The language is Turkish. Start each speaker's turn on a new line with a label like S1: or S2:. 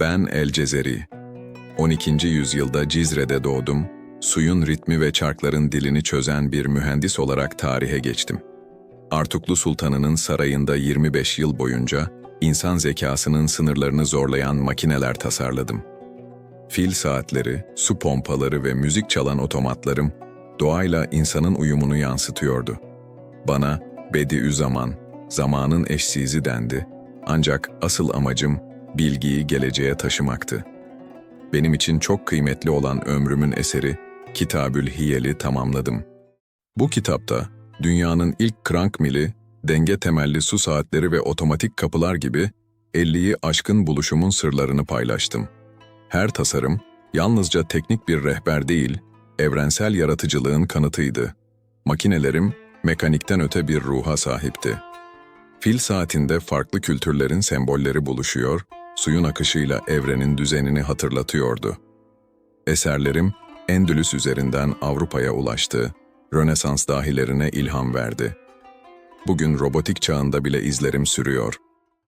S1: Ben El Cezeri. 12. yüzyılda Cizre'de doğdum, suyun ritmi ve çarkların dilini çözen bir mühendis olarak tarihe geçtim. Artuklu Sultanı'nın sarayında 25 yıl boyunca insan zekasının sınırlarını zorlayan makineler tasarladım. Fil saatleri, su pompaları ve müzik çalan otomatlarım doğayla insanın uyumunu yansıtıyordu. Bana Bediüzzaman, zamanın eşsizi dendi. Ancak asıl amacım bilgiyi geleceğe taşımaktı. Benim için çok kıymetli olan ömrümün eseri Kitabül Hiyel'i tamamladım. Bu kitapta dünyanın ilk krank mili, denge temelli su saatleri ve otomatik kapılar gibi 50'yi aşkın buluşumun sırlarını paylaştım. Her tasarım yalnızca teknik bir rehber değil, evrensel yaratıcılığın kanıtıydı. Makinelerim mekanikten öte bir ruha sahipti. Fil saatinde farklı kültürlerin sembolleri buluşuyor, suyun akışıyla evrenin düzenini hatırlatıyordu. Eserlerim Endülüs üzerinden Avrupa'ya ulaştı, Rönesans dahilerine ilham verdi. Bugün robotik çağında bile izlerim sürüyor.